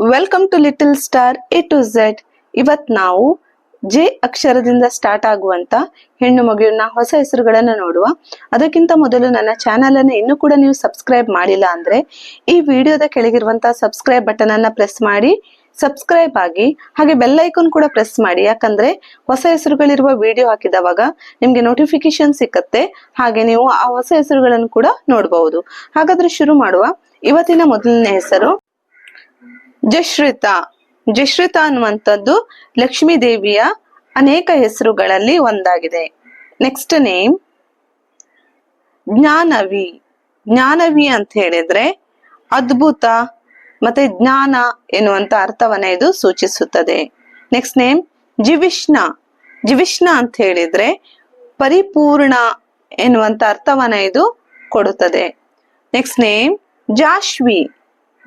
Welcome to little star A to Z ಇವತ್ ನಾವು J ಅಕ್ಷರದಿಂದ ಸ್ಟಾರ್ಟ್ ಆಗುವಂತ ಹೆಣ್ಣು ಮಗುವಿನ ಹೊಸ ಹೆಸರುಗಳನ್ನ ನೋಡುವ. ಅದಕ್ಕಿಂತ ಮೊದಲು ನನ್ನ ಚಾನೆಲ್ ಅನ್ನು ಇನ್ನೂ ಕೂಡ ನೀವು ಸಬ್ಸ್ಕ್ರೈಬ್ ಮಾಡಿಲ್ಲ ಅಂದ್ರೆ ಈ ವಿಡಿಯೋದ ಕೆಳಗಿರುವಂತಹ ಸಬ್ಸ್ಕ್ರೈಬ್ ಬಟನ್ ಅನ್ನ ಪ್ರೆಸ್ ಮಾಡಿ ಸಬ್ಸ್ಕ್ರೈಬ್ ಆಗಿ, ಹಾಗೆ ಬೆಲ್ ಐಕಾನ್ ಕೂಡ ಪ್ರೆಸ್ ಮಾಡಿ. ಯಾಕಂದ್ರೆ ಹೊಸ ಹೆಸರುಗಳಿರುವ ವಿಡಿಯೋ ಹಾಕಿದವಾಗ ನಿಮ್ಗೆ ನೋಟಿಫಿಕೇಶನ್ ಸಿಕ್ಕತ್ತೆ. ಹಾಗೆ ನೀವು ಆ ಹೊಸ ಹೆಸರುಗಳನ್ನು ಕೂಡ ನೋಡಬಹುದು. ಹಾಗಾದ್ರೆ ಶುರು ಮಾಡುವ. ಇವತ್ತಿನ ಮೊದಲನೇ ಹೆಸರು ಜಶ್ರಿತ. ಜಶ್ರಿತ ಅನ್ನುವಂಥದ್ದು ಲಕ್ಷ್ಮೀ ದೇವಿಯ ಅನೇಕ ಹೆಸರುಗಳಲ್ಲಿ ಒಂದಾಗಿದೆ. Next name Jnanavi. ಜ್ಞಾನವಿ ಅಂತ ಹೇಳಿದ್ರೆ ಅದ್ಭುತ ಮತ್ತೆ ಜ್ಞಾನ ಎನ್ನುವಂತ ಅರ್ಥವನ್ನ ಇದು ಸೂಚಿಸುತ್ತದೆ. Next name ಜಿವಿಷ್ಣ. ಜಿವಿಷ್ಣ ಅಂತ ಹೇಳಿದ್ರೆ ಪರಿಪೂರ್ಣ ಎನ್ನುವಂತ ಅರ್ಥವನ್ನ ಇದು ಕೊಡುತ್ತದೆ. Next name ಜಾಶ್ವಿ.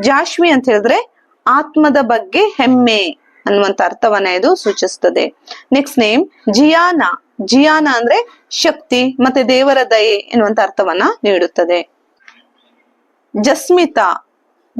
ಜಾಶ್ವಿ ಅಂತ ಹೇಳಿದ್ರೆ ಆತ್ಮದ ಬಗ್ಗೆ ಹೆಮ್ಮೆ ಅನ್ನುವಂತ ಅರ್ಥವನ್ನ ಇದು ಸೂಚಿಸ್ತದೆ. Next name ಜಿಯಾನ. ಜಿಯಾನ ಅಂದ್ರೆ ಶಕ್ತಿ ಮತ್ತೆ ದೇವರ ದಯೆ ಎನ್ನುವಂತ ಅರ್ಥವನ್ನ ನೀಡುತ್ತದೆ. ಜಸ್ಮಿತಾ.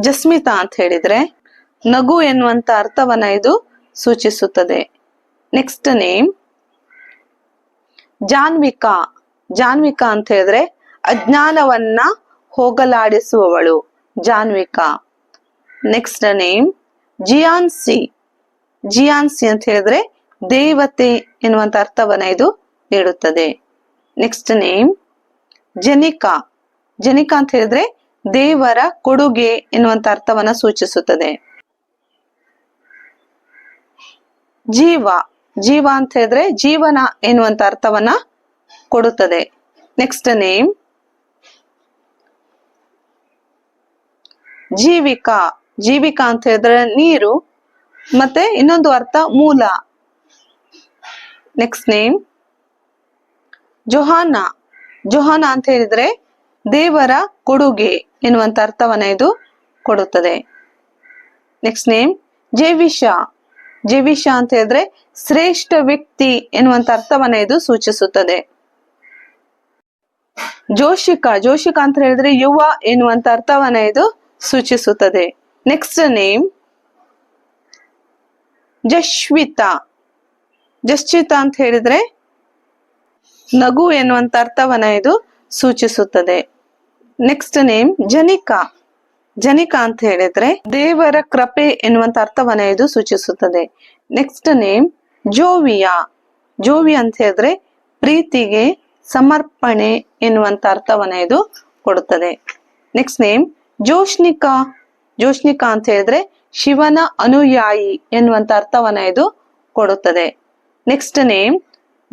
ಜಸ್ಮಿತಾ ಅಂತ ಹೇಳಿದ್ರೆ ನಗು ಎನ್ನುವಂತ ಅರ್ಥವನ್ನ ಇದು ಸೂಚಿಸುತ್ತದೆ. Next name Janvika. ಜಾನ್ವಿಕಾ ಅಂತ ಹೇಳಿದ್ರೆ ಅಜ್ಞಾನವನ್ನ ಹೋಗಲಾಡಿಸುವವಳು ಜಾನ್ವಿಕಾ. ನೆಕ್ಸ್ಟ್ ನೇಮ್ ಜಿಯಾನ್ಸಿ ಜಿಯಾನ್ಸಿ ಅಂತ ಹೇಳಿದ್ರೆ ದೇವತೆ ಎನ್ನುವಂತ ಅರ್ಥವನ್ನ ಇದು ನೀಡುತ್ತದೆ. ನೆಕ್ಸ್ಟ್ ನೇಮ್ ಜನಿಕಾ ಜನಿಕಾ ಅಂತ ಹೇಳಿದ್ರೆ ದೇವರ ಕೊಡುಗೆ ಎನ್ನುವಂತ ಅರ್ಥವನ್ನ ಸೂಚಿಸುತ್ತದೆ. ಜೀವ ಜೀವ ಅಂತ ಹೇಳಿದ್ರೆ ಜೀವನ ಎನ್ನುವಂತ ಅರ್ಥವನ್ನ ಕೊಡುತ್ತದೆ. Next name Jeevika. ಜೀವಿಕಾ ಅಂತ ಹೇಳಿದ್ರೆ ನೀರು, ಮತ್ತೆ ಇನ್ನೊಂದು ಅರ್ಥ ಮೂಲ. Next name ಜೊಹಾನ. ಜೊಹಾನ ಅಂತ ಹೇಳಿದ್ರೆ ದೇವರ ಕೊಡುಗೆ ಎನ್ನುವಂತ ಅರ್ಥವನ್ನ ಇದು ಕೊಡುತ್ತದೆ. Next name ಜೇವಿಷ. ಜೇವಿಷ ಅಂತ ಹೇಳಿದ್ರೆ ಶ್ರೇಷ್ಠ ವ್ಯಕ್ತಿ ಎನ್ನುವಂತ ಅರ್ಥವನ್ನ ಇದು ಸೂಚಿಸುತ್ತದೆ. ಜೋಶಿಕ. ಜೋಶಿಕ ಅಂತ ಹೇಳಿದ್ರೆ ಯುವ ಎನ್ನುವಂತ ಅರ್ಥವನ್ನ ಇದು ಸೂಚಿಸುತ್ತದೆ. ನೆಕ್ಸ್ಟ್ ನೇಮ್ ಜಶ್ವಿತಾ ಜಶ್ವಿತಾ ಅಂತ ಹೇಳಿದ್ರೆ ನಗು ಎನ್ನುವಂತ ಅರ್ಥವನ್ನ ಇದು ಸೂಚಿಸುತ್ತದೆ. ನೆಕ್ಸ್ಟ್ ನೇಮ್ ಜನಿಕಾ ಜನಿಕಾ ಅಂತ ಹೇಳಿದ್ರೆ ದೇವರ ಕೃಪೆ ಎನ್ನುವಂತ ಅರ್ಥವನ್ನ ಇದು ಸೂಚಿಸುತ್ತದೆ. ನೆಕ್ಸ್ಟ್ ನೇಮ್ ಜೋವಿಯಾ ಜೋವಿ ಅಂತ ಹೇಳಿದ್ರೆ ಪ್ರೀತಿಗೆ ಸಮರ್ಪಣೆ ಎನ್ನುವಂತ ಅರ್ಥವನ್ನ ಇದು ಕೊಡುತ್ತದೆ. ನೆಕ್ಸ್ಟ್ ನೇಮ್ ಜೋಷ್ನಿಕಾ ಜೋಷ್ನಿಕಾ ಅಂತ ಹೇಳಿದ್ರೆ ಶಿವನ ಅನುಯಾಯಿ ಎನ್ನುವಂತ ಅರ್ಥವನ್ನ ಇದು ಕೊಡುತ್ತದೆ. Next name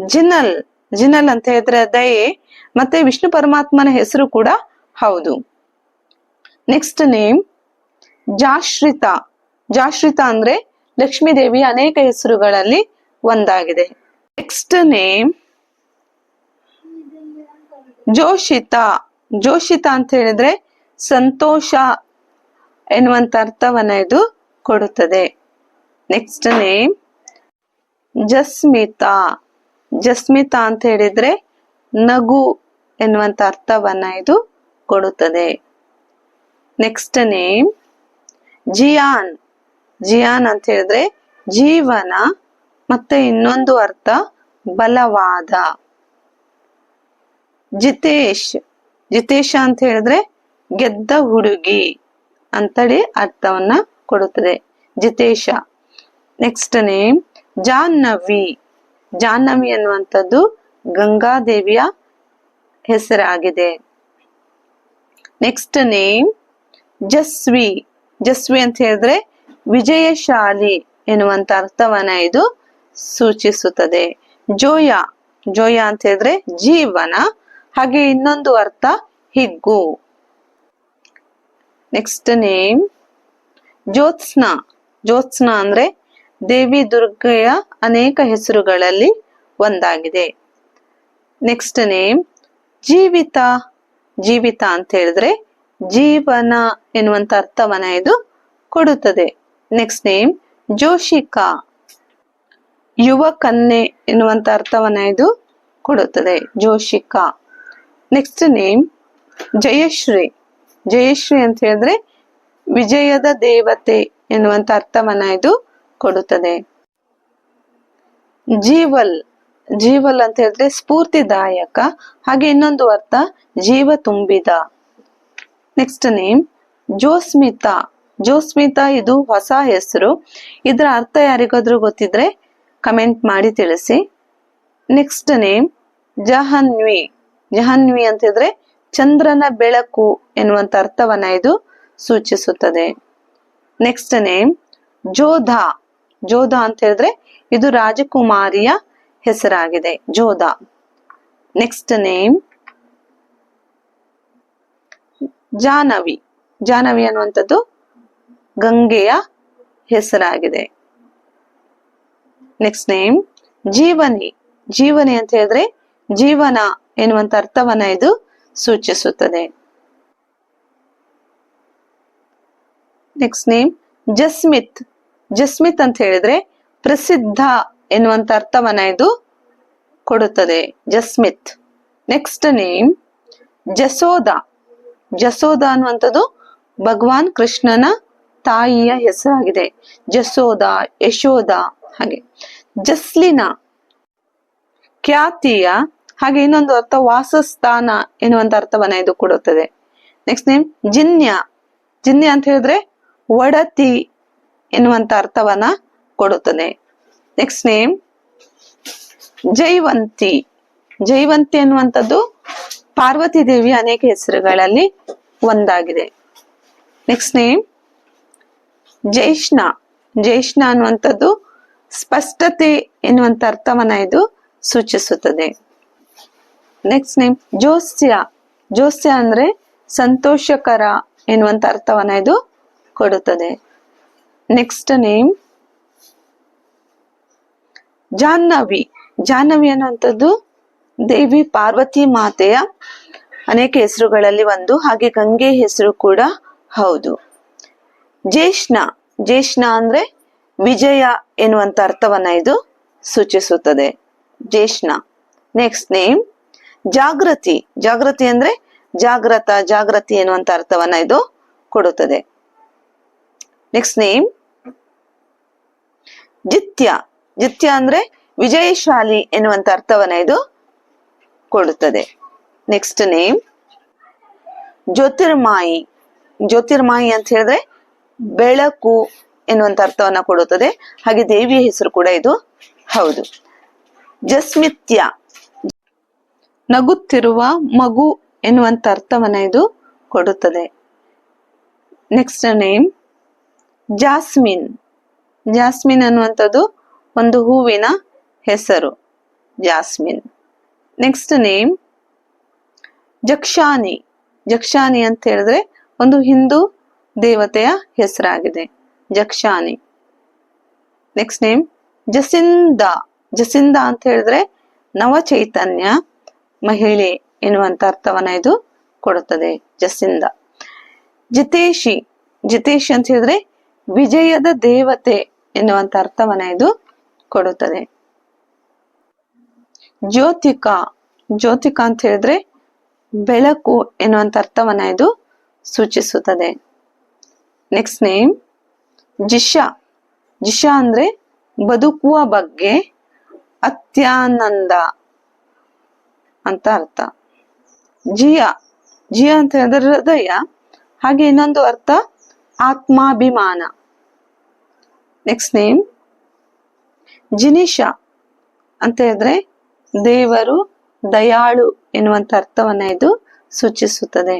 ಜಿನಲ್. ಜಿನಲ್ ಅಂತ ಹೇಳಿದ್ರೆ ದಯೆ, ಮತ್ತೆ ವಿಷ್ಣು ಪರಮಾತ್ಮನ ಹೆಸರು ಕೂಡ ಹೌದು. Next name ಜಾಶ್ರಿತ. ಜಾಶ್ರಿತ ಅಂದ್ರೆ ಲಕ್ಷ್ಮೀ ದೇವಿಯ ಅನೇಕ ಹೆಸರುಗಳಲ್ಲಿ ಒಂದಾಗಿದೆ. Next name ಜೋಷಿತ. ಜೋಷಿತ ಅಂತ ಹೇಳಿದ್ರೆ ಸಂತೋಷ ಎನ್ನುವಂತ ಅರ್ಥವನ್ನ ಇದು ಕೊಡುತ್ತದೆ. ನೆಕ್ಸ್ಟ್ ನೇಮ್ ಜಸ್ಮಿತಾ ಜಸ್ಮಿತಾ ಅಂತ ಹೇಳಿದ್ರೆ ನಗು ಎನ್ನುವಂತ ಅರ್ಥವನ್ನ ಇದು ಕೊಡುತ್ತದೆ. ನೆಕ್ಸ್ಟ್ ನೇಮ್ ಜಿಯಾನ್ ಜಿಯಾನ್ ಅಂತ ಹೇಳಿದ್ರೆ ಜೀವನ ಮತ್ತೆ ಇನ್ನೊಂದು ಅರ್ಥ ಬಲವಾದ. ಜಿತೇಶ್. ಜಿತೇಶ ಅಂತ ಹೇಳಿದ್ರೆ ಗೆದ್ದ ಹುಡುಗಿ. ಅಂತೇಳಿ ಅರ್ಥವನ್ನ ಕೊಡುತ್ತದೆ. Jitesh. Next name Jahnavi. Jahnavi ಅನ್ನುವಂಥದ್ದು ಗಂಗಾದೇವಿಯ ಹೆಸರಾಗಿದೆ. Next name ಜಸ್ವಿ. ಜಸ್ವಿ ಅಂತ ಹೇಳಿದ್ರೆ ವಿಜಯಶಾಲಿ ಎನ್ನುವಂತ ಅರ್ಥವನ್ನ ಇದು ಸೂಚಿಸುತ್ತದೆ. ಜೋಯ. ಜೋಯ ಅಂತ ಹೇಳಿದ್ರೆ ಜೀವನ. ಹಾಗೆ ಇನ್ನೊಂದು ಅರ್ಥ ಹಿಗ್ಗು. Next name ಜ್ಯೋತ್ಸ್ನ. ಜ್ಯೋತ್ಸ್ನ ಅಂದ್ರೆ ದೇವಿ ದುರ್ಗೆಯ ಅನೇಕ ಹೆಸರುಗಳಲ್ಲಿ ಒಂದಾಗಿದೆ. ನೆಕ್ಸ್ಟ್ ನೇಮ್ ಜೀವಿತ. ಜೀವಿತ ಅಂತ ಹೇಳಿದ್ರೆ ಜೀವನ ಎನ್ನುವಂತ ಅರ್ಥವನ್ನ ಇದು ಕೊಡುತ್ತದೆ. Next name Joshika. ಯುವ ಕನ್ನೆ ಎನ್ನುವಂತ ಅರ್ಥವನ್ನ ಇದು ಕೊಡುತ್ತದೆ. ಜೋಶಿಕಾ. Next name Jayashree. ಜಯಶ್ರೀ ಅಂತ ಹೇಳಿದ್ರೆ ವಿಜಯದ ದೇವತೆ ಎನ್ನುವಂತ ಅರ್ಥವನ್ನ ಇದು ಕೊಡುತ್ತದೆ. ಜೀವಲ್ ಜೀವಲ್ ಅಂತ ಹೇಳಿದ್ರೆ ಸ್ಫೂರ್ತಿದಾಯಕ. ಹಾಗೆ ಇನ್ನೊಂದು ಅರ್ಥ, ಜೀವ ತುಂಬಿದ. Next name ಜೋಸ್ಮಿತಾ. ಜೋಸ್ಮಿತಾ ಇದು ಹೊಸ ಹೆಸರು. ಇದರ ಅರ್ಥ ಯಾರಿಗಾದ್ರೂ ಗೊತ್ತಿದ್ರೆ ಕಮೆಂಟ್ ಮಾಡಿ ತಿಳಿಸಿ. Next name ಜಹನ್ವಿ. ಜಹನ್ವಿ ಅಂತ ಹೇಳಿದ್ರೆ ಚಂದ್ರನ ಬೆಳಕು ಎನ್ನುವಂತ ಅರ್ಥವನ್ನ ಇದು ಸೂಚಿಸುತ್ತದೆ. Next name ಜೋಧ. ಜೋಧ ಅಂತ ಹೇಳಿದ್ರೆ ಇದು ರಾಜಕುಮಾರಿಯ ಹೆಸರಾಗಿದೆ. ಜೋಧ. ನೆಕ್ಸ್ಟ್ ನೇಮ್ ಜಾನವಿ ಜಾನವಿ ಅನ್ನುವಂಥದ್ದು ಗಂಗೆಯ ಹೆಸರಾಗಿದೆ. Next name ಜೀವನಿ. ಜೀವನಿ ಅಂತ ಹೇಳಿದ್ರೆ ಜೀವನ ಎನ್ನುವಂತ ಅರ್ಥವನ್ನ ಇದು ಸೂಚಿಸುತ್ತದೆ. ನೆಕ್ಸ್ಟ್ ನೇಮ್ ಜಸ್ಮಿತ್ ಜಸ್ಮಿತ್ ಅಂತ ಹೇಳಿದ್ರೆ ಪ್ರಸಿದ್ಧ ಎನ್ನುವಂತ ಅರ್ಥವನ್ನ ಇದು ಕೊಡುತ್ತದೆ. ಜಸ್ಮಿತ್ ನೆಕ್ಸ್ಟ್ ನೇಮ್ ಜಸೋದ ಜಸೋದ ಅನ್ನುವಂಥದ್ದು ಭಗವಾನ್ ಕೃಷ್ಣನ ತಾಯಿಯ ಹೆಸರಾಗಿದೆ. ಜಸೋದ ಯಶೋದ ಹಾಗೆ. ಜಸ್ಲಿನ ಖ್ಯಾತಿಯ ಹಾಗೆ ಇನ್ನೊಂದು ಅರ್ಥ ವಾಸಸ್ಥಾನ ಎನ್ನುವಂತ ಅರ್ಥವನ್ನ ಇದು ಕೊಡುತ್ತದೆ. Next name ಜಿನ್ಯ. ಜಿನ್ಯ ಅಂತ ಹೇಳಿದ್ರೆ ಒಡತಿ ಎನ್ನುವಂತ ಅರ್ಥವನ್ನ ಕೊಡುತ್ತದೆ. Next name ಜೈವಂತಿ. ಜೈವಂತಿ ಎನ್ನುವಂಥದ್ದು ಪಾರ್ವತಿ ದೇವಿಯ ಅನೇಕ ಹೆಸರುಗಳಲ್ಲಿ ಒಂದಾಗಿದೆ. ನೆಕ್ಸ್ಟ್ ನೇಮ್ ಜೈಷ್ಣ ಜೈಷ್ಣ ಅನ್ನುವಂಥದ್ದು ಸ್ಪಷ್ಟತೆ ಎನ್ನುವಂತ ಅರ್ಥವನ್ನ ಇದು ಸೂಚಿಸುತ್ತದೆ. Next name ಜೋಸ್ಯ. ಜೋಸ್ಯ ಅಂದ್ರೆ ಸಂತೋಷಕರ ಎನ್ನುವಂತ ಅರ್ಥವನ್ನ ಇದು ಕೊಡುತ್ತದೆ. Next name Jahnavi. ಜಾಹ್ನವಿ ಅನ್ನುವಂಥದ್ದು ದೇವಿ ಪಾರ್ವತಿ ಮಾತೆಯ ಅನೇಕ ಹೆಸರುಗಳಲ್ಲಿ ಒಂದು, ಹಾಗೆ ಗಂಗೆ ಹೆಸರು ಕೂಡ ಹೌದು. ಜ್ಯೇಷ್ಣ ಜ್ಯೇಷ್ಣ ಅಂದ್ರೆ ವಿಜಯ ಎನ್ನುವಂತ ಅರ್ಥವನ್ನ ಇದು ಸೂಚಿಸುತ್ತದೆ. ಜ್ಯೇಷ್ಣ ನೆಕ್ಸ್ಟ್ ನೇಮ್ ಜಾಗೃತಿ. ಜಾಗೃತಿ ಅಂದ್ರೆ ಜಾಗ್ರತ, ಜಾಗೃತಿ ಎನ್ನುವಂತ ಅರ್ಥವನ್ನ ಇದು ಕೊಡುತ್ತದೆ. Next name ಜಿತ್ಯ. ಜಿತ್ಯ ಅಂದ್ರೆ ವಿಜಯಶಾಲಿ ಎನ್ನುವಂತ ಅರ್ಥವನ್ನ ಇದು ಕೊಡುತ್ತದೆ. Next name ಜ್ಯೋತಿರ್ಮಾಯಿ. ಜ್ಯೋತಿರ್ಮಾಯಿ ಅಂತ ಹೇಳಿದ್ರೆ ಬೆಳಕು ಎನ್ನುವಂತ ಅರ್ಥವನ್ನ ಕೊಡುತ್ತದೆ. ಹಾಗೆ ದೇವಿಯ ಹೆಸರು ಕೂಡ ಇದು ಹೌದು. ಜಸ್ಮಿತ್ಯ. ನಗುತ್ತಿರುವ ಮಗು ಎನ್ನುವಂತ ಅರ್ಥವನ್ನ ಇದು ಕೊಡುತ್ತದೆ. ನೆಕ್ಸ್ಟ್ ನೇಮ್ ಜಾಸ್ಮಿನ್ ಜಾಸ್ಮಿನ್ ಅನ್ನುವಂಥದ್ದು ಒಂದು ಹೂವಿನ ಹೆಸರು. Jasmine next name Jakshani Jakshani ಅಂತ ಹೇಳಿದ್ರೆ ಒಂದು ಹಿಂದೂ ದೇವತೆಯ ಹೆಸರಾಗಿದೆ. ಜಕ್ಷಾನಿ ನೆಕ್ಸ್ಟ್ ನೇಮ್ ಜಸಿಂದ ಜಸಿಂದ ಅಂತ ಹೇಳಿದ್ರೆ ನವ ಚೈತನ್ಯ ಮಹಿಳೆ ಎನ್ನುವಂತ ಅರ್ಥವನ್ನ ಇದು ಕೊಡುತ್ತದೆ ಜಸಿಂದ ಜಿತೇಶಿ ಜಿತೇಶಿ ಅಂತ ಹೇಳಿದ್ರೆ ವಿಜಯದ ದೇವತೆ ಎನ್ನುವಂತ ಅರ್ಥವನ್ನ ಇದು ಕೊಡುತ್ತದೆ. ಜ್ಯೋತಿಕಾ ಜ್ಯೋತಿಕಾ ಅಂತ ಹೇಳಿದ್ರೆ ಬೆಳಕು ಎನ್ನುವಂತ ಅರ್ಥವನ್ನ ಇದು ಸೂಚಿಸುತ್ತದೆ. ನೆಕ್ಸ್ಟ್ ನೇಮ್ ಜಿಶಾ ಜಿಶಾ ಅಂದ್ರೆ ಬದುಕುವ ಬಗ್ಗೆ ಅತ್ಯಾನಂದ. ಅಂತ ಅರ್ಥ. ಜಿಯ ಜಿಯ ಅಂತ ಹೇಳಿದ್ರೆ ಹೃದಯ, ಹಾಗೆ ಇನ್ನೊಂದು ಅರ್ಥ ಆತ್ಮಾಭಿಮಾನ. ನೆಕ್ಸ್ಟ್ ನೇಮ್ ಜಿನಿಶ ಅಂತ ಹೇಳಿದ್ರೆ ದೇವರು ದಯಾಳು ಎನ್ನುವಂತ ಅರ್ಥವನ್ನ ಇದು ಸೂಚಿಸುತ್ತದೆ.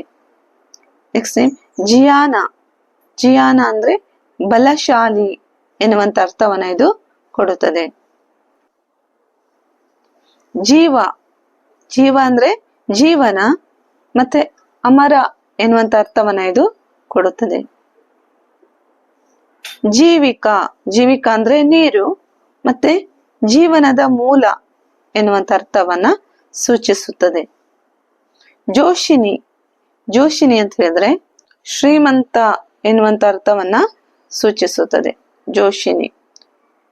Next name ಜಿಯಾನ. ಜಿಯಾನ ಅಂದ್ರೆ ಬಲಶಾಲಿ ಎನ್ನುವಂತ ಅರ್ಥವನ್ನ ಇದು ಕೊಡುತ್ತದೆ. ಜೀವ ಜೀವ ಅಂದ್ರೆ ಜೀವನ ಮತ್ತೆ ಅಮರ ಎನ್ನುವಂತ ಅರ್ಥವನ್ನ ಇದು ಕೊಡುತ್ತದೆ. ಜೀವಿಕಾ, ಜೀವಿಕ ಅಂದ್ರೆ ನೀರು ಮತ್ತೆ ಜೀವನದ ಮೂಲ ಎನ್ನುವಂತ ಅರ್ಥವನ್ನ ಸೂಚಿಸುತ್ತದೆ. ಜೋಶಿನಿ ಜೋಶಿನಿ ಅಂತ ಹೇಳಿದ್ರೆ ಶ್ರೀಮಂತ ಎನ್ನುವಂತ ಅರ್ಥವನ್ನ ಸೂಚಿಸುತ್ತದೆ. ಜೋಶಿನಿ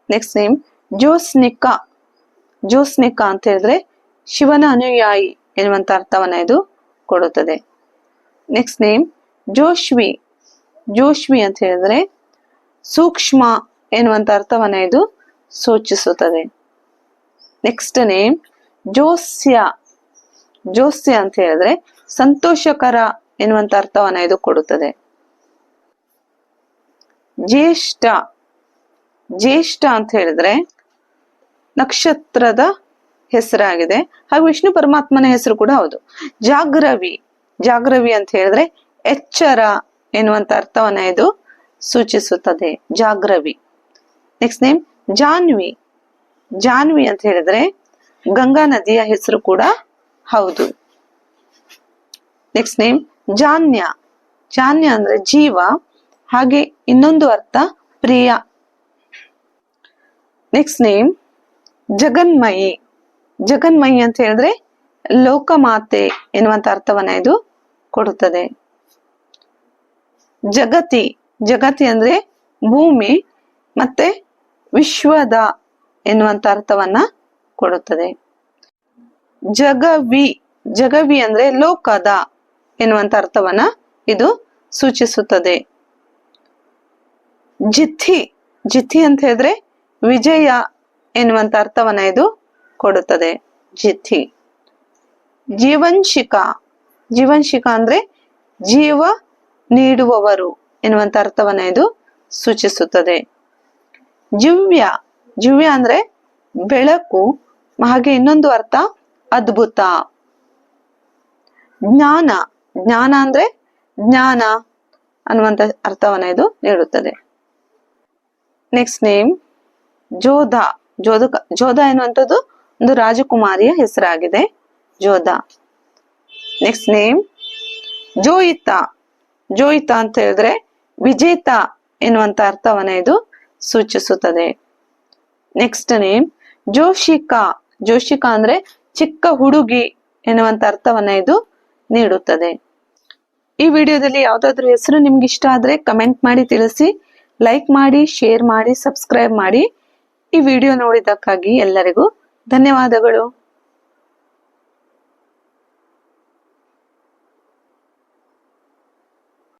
ನೆಕ್ಸ್ಟ್ ನೇಮ್ ಜೋಸ್ನಿಕಾ. ಜೋಸ್ನಿಕಾ ಅಂತ ಹೇಳಿದ್ರೆ ಶಿವನ ಅನುಯಾಯಿ ಎನ್ನುವಂತ ಅರ್ಥವನ್ನ ಇದು ಕೊಡುತ್ತದೆ. Next name ಜೋಶ್ವಿ. ಜೋಶ್ವಿ ಅಂತ ಹೇಳಿದ್ರೆ ಸೂಕ್ಷ್ಮ ಎನ್ನುವಂತ ಅರ್ಥವನ್ನ ಇದು ಸೂಚಿಸುತ್ತದೆ. Next name ಜೋಸ್ಯ. ಜೋಸ್ಯ ಅಂತ ಹೇಳಿದ್ರೆ ಸಂತೋಷಕರ ಎನ್ನುವಂತ ಅರ್ಥವನ್ನ ಇದು ಕೊಡುತ್ತದೆ. ಜ್ಯೇಷ್ಠ. ಜ್ಯೇಷ್ಠ ಅಂತ ಹೇಳಿದ್ರೆ ನಕ್ಷತ್ರದ ಹೆಸರಾಗಿದೆ. ಹಾಗೂ ವಿಷ್ಣು ಪರಮಾತ್ಮನ ಹೆಸರು ಕೂಡ ಹೌದು. ಜಾಗ್ರವಿ. ಜಾಗ್ರವಿ ಅಂತ ಹೇಳಿದ್ರೆ ಎಚ್ಚರ ಎನ್ನುವಂತ ಅರ್ಥವನ್ನ ಇದು ಸೂಚಿಸುತ್ತದೆ. ಜಾಗ್ರವಿ. Next name Janvi. ಜಾನ್ವಿ ಅಂತ ಹೇಳಿದ್ರೆ ಗಂಗಾ ನದಿಯ ಹೆಸರು ಕೂಡ ಹೌದು. Next name ಜಾನ್ಯ. ಜಾನ್ಯ ಅಂದ್ರೆ ಜೀವ. ಹಾಗೆ ಇನ್ನೊಂದು ಅರ್ಥ ಪ್ರಿಯ. Next name ಜಗನ್ಮಯಿ. ಜಗನ್ಮಯಿ ಅಂತ ಹೇಳಿದ್ರೆ ಲೋಕಮಾತೆ ಎನ್ನುವಂತ ಅರ್ಥವನ್ನ ಇದು ಕೊಡುತ್ತದೆ. ಜಗತಿ ಜಗತಿ ಅಂದ್ರೆ ಭೂಮಿ ಮತ್ತೆ ವಿಶ್ವದ ಎನ್ನುವಂತ ಅರ್ಥವನ್ನ ಕೊಡುತ್ತದೆ. ಜಗವಿ ಜಗವಿ ಅಂದ್ರೆ ಲೋಕದ ಎನ್ನುವಂತ ಅರ್ಥವನ್ನ ಇದು ಸೂಚಿಸುತ್ತದೆ. ಜಿಥಿ ಜಿಥಿ ಅಂತ ಹೇಳಿದ್ರೆ ವಿಜಯ ಎನ್ನುವಂತ ಅರ್ಥವನ್ನ ಇದು ಕೊಡುತ್ತದೆ. ಜಿಥಿ ಜೀವಂಶಿಕ ಜೀವಂಶಿಕ ಅಂದ್ರೆ ಜೀವ ನೀಡುವವರು ಎನ್ನುವಂತ ಅರ್ಥವನ್ನ ಇದು ಸೂಚಿಸುತ್ತದೆ. ಜಿವ್ಯ. ಜಿವ್ಯ ಅಂದ್ರೆ ಬೆಳಕು, ಹಾಗೆ ಇನ್ನೊಂದು ಅರ್ಥ ಅದ್ಭುತ. ಜ್ಞಾನ. ಜ್ಞಾನ ಅಂದ್ರೆ ಜ್ಞಾನ ಅನ್ನುವಂತ ಅರ್ಥವನ್ನ ಇದು ನೀಡುತ್ತದೆ. Next name ಜೋಧ. ಜೋಧ ಜೋಧ ಎನ್ನುವಂಥದ್ದು ಒಂದು ರಾಜಕುಮಾರಿಯ ಹೆಸರಾಗಿದೆ. ಜೋಧ. Next name ಜೋಯಿತ. ಜೋಯಿತ ಅಂತ ಹೇಳಿದ್ರೆ ವಿಜೇತ ಎನ್ನುವಂತ ಅರ್ಥವನ್ನ ಇದು ಸೂಚಿಸುತ್ತದೆ. Next name ಜೋಶಿಕಾ. ಜೋಶಿಕಾ ಅಂದ್ರೆ ಚಿಕ್ಕ ಹುಡುಗಿ ಎನ್ನುವಂತ ಅರ್ಥವನ್ನ ಇದು ನೀಡುತ್ತದೆ. ಈ ವಿಡಿಯೋದಲ್ಲಿ ಯಾವ್ದಾದ್ರು ಹೆಸರು ನಿಮ್ಗೆ ಇಷ್ಟ ಆದ್ರೆ ಕಮೆಂಟ್ ಮಾಡಿ ತಿಳಿಸಿ ಲೈಕ್ ಮಾಡಿ ಶೇರ್ ಮಾಡಿ ಸಬ್ಸ್ಕ್ರೈಬ್ ಮಾಡಿ ಈ ವಿಡಿಯೋ ನೋಡಿದ್ದಕ್ಕಾಗಿ ಎಲ್ಲರಿಗೂ ಧನ್ಯವಾದಗಳು.